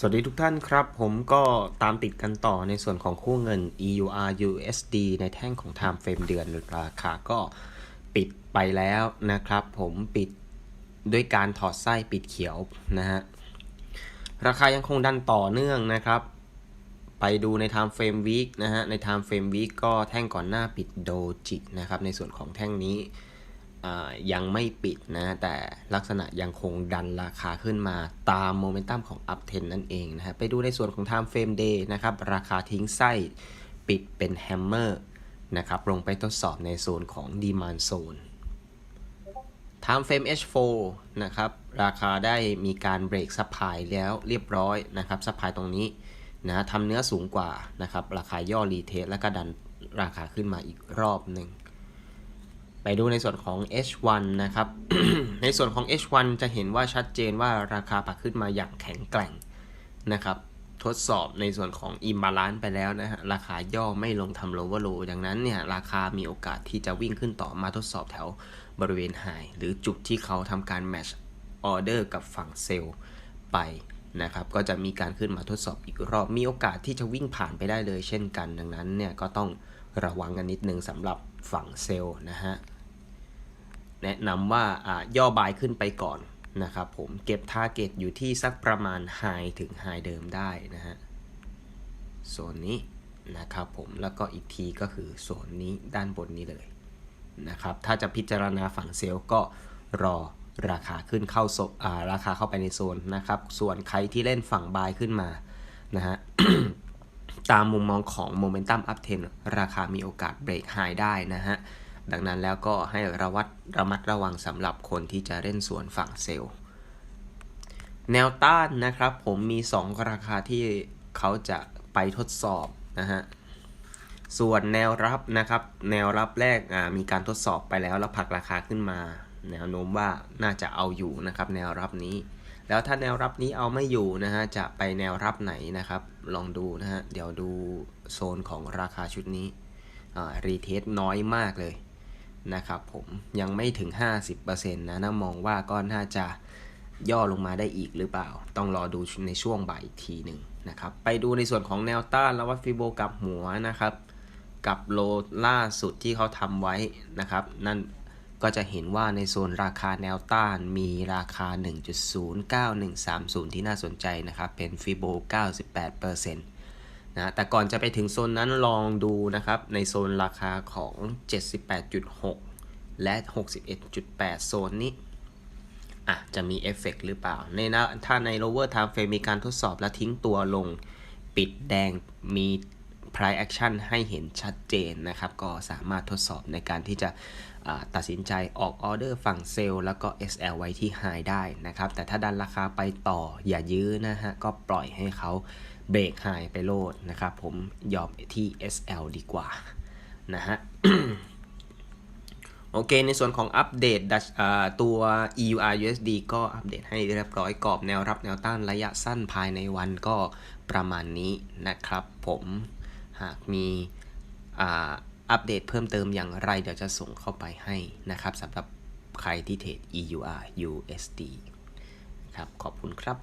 สวัสดีทุกท่านครับ ผมก็ตามติดกันต่อในส่วนของคู่เงิน EUR USD ในแท่งของ Time Frame เดือนราคาก็ปิดไปแล้วนะครับ ผมปิดด้วยการถอดไส้ปิดเขียวนะฮะ ราคายังคงดันต่อเนื่องนะครับ ไปดูใน Time Frame Week นะฮะ ใน Time Frame Week ก็แท่งก่อนหน้าปิดโดจินะครับ ในส่วนของแท่งนี้ ยังไม่ปิดนะ แต่ลักษณะยังคงดันราคาขึ้นมาตามโมเมนตัมของ Up Trend นั่นเองนะฮะไปดูในส่วนของ Time Frame Day นะครับ ราคาทิ้งไส้ปิดเป็นแฮมเมอร์นะครับลงไปทดสอบในโซนของ Demand Zone Time Frame H4 นะครับราคาได้มีการเบรกซัพพลายแล้วเรียบร้อยนะครับซัพพลายตรงนี้นะทำเนื้อสูงกว่านะครับราคาย่อรีเทสแล้วก็ดันราคาขึ้นมาอีกรอบหนึ่ง ไปดูในส่วนของ H1 นะครับ ในส่วนของ H1 จะเห็นว่าชัดเจนว่าราคาปรับขึ้นมาอย่างแข็งแกร่งนะครับ ทดสอบในส่วนของ imbalance ไปแล้วนะฮะ ราคาย่อไม่ลงทำ lower low ดังนั้นเนี่ยราคามีโอกาสที่จะวิ่งขึ้นต่อมาทดสอบแถวบริเวณ high หรือจุดที่เขาทำการ match order กับฝั่งเซลล์ไปนะครับ ก็จะมีการขึ้นมาทดสอบอีกรอบ มีโอกาสที่จะวิ่งผ่านไปได้เลยเช่นกัน ดังนั้นเนี่ยก็ต้องระวังกันนิดนึงสำหรับฝั่งเซลล์นะฮะ แนะนำว่าอ่าย่อบายขึ้นไปก่อนนะครับผมเก็บทาร์เก็ตอยู่ที่สักประมาณไฮถึงไฮเดิมได้นะฮะโซนนี้นะครับผมแล้วก็อีกทีก็คือโซนนี้ด้านบนนี้เลยนะครับถ้าจะพิจารณาฝั่งเซลล์ก็รอราคาขึ้นเข้าโซอ่าราคาเข้าไปในโซนนะครับส่วนใครที่เล่นฝั่งบายขึ้นมานะฮะตามมุมมองของ Momentum Up Trend ราคามีโอกาสเบรกไฮได้นะฮะ ดังนั้นแล้วก็ให้ระวัดระมัดระวังสำหรับคนที่จะเล่นส่วนฝั่งเซลล์ แนวต้านนะครับผมมี 2 ราคาที่เขาจะไปทดสอบนะฮะส่วนแนวรับนะครับ แนวรับแรกมีการทดสอบไปแล้วแล้วผลักราคาขึ้นมา แนวโน้มว่าน่าจะเอาอยู่นะครับแนวรับนี้ แล้วถ้าแนวรับนี้เอาไม่อยู่นะฮะจะไปแนวรับไหนนะครับ ลองดูนะฮะเดี๋ยวดูโซนของราคาชุดนี้รีเทสน้อยมากเลย นะครับผมยังไม่ถึง 50%นะน่ามองว่าก็น่าจะย่อลงมาได้อีกหรือเปล่า ต้องรอดูในช่วงบ่ายทีหนึ่งนะครับ ไปดูในส่วนของแนวต้านแล้วว่าฟิโบกับหัวนะครับ กับโลล่าสุดที่เขาทำไว้นะครับ นั่นก็จะเห็นว่าในโซนราคาแนวต้านมีราคา 1.09130 ที่น่าสนใจนะครับ เป็นฟิโบ98% นะแต่ก่อนจะไปถึงโซนนั้นลองดูนะครับในโซนราคาของ 78.6 และ 61.8 โซนนี้อะจะมีเอฟเฟกต์หรือเปล่า ในนะถ้าใน lower time frame มีการทดสอบและทิ้งตัวลงปิดแดงมี price action ให้เห็นชัดเจนนะครับ ก็สามารถทดสอบในการที่จะ ตัดสินใจออกออเดอร์ฝั่งเซลล์แล้วก็ SL ไว้ที่ high ได้นะครับ แต่ถ้าดันราคาไปต่ออย่ายื้อนะฮะ ก็ปล่อยให้เขาเบรก high ไปโลดนะครับ ผมยอมที่ SL ดีกว่านะฮะโอเค ในส่วนของอัปเดตดัชอ่าตัว EUR USD ก็อัปเดตให้เรียบร้อยกรอบแนวรับแนวต้านระยะสั้นภายในวันก็ประมาณนี้นะครับผมหากมีอ่า อัปเดตเพิ่มเติมอย่างไร เดี๋ยวจะส่งเข้าไปให้นะครับสำหรับใครที่เทรด EUR USD ครับขอบคุณครับ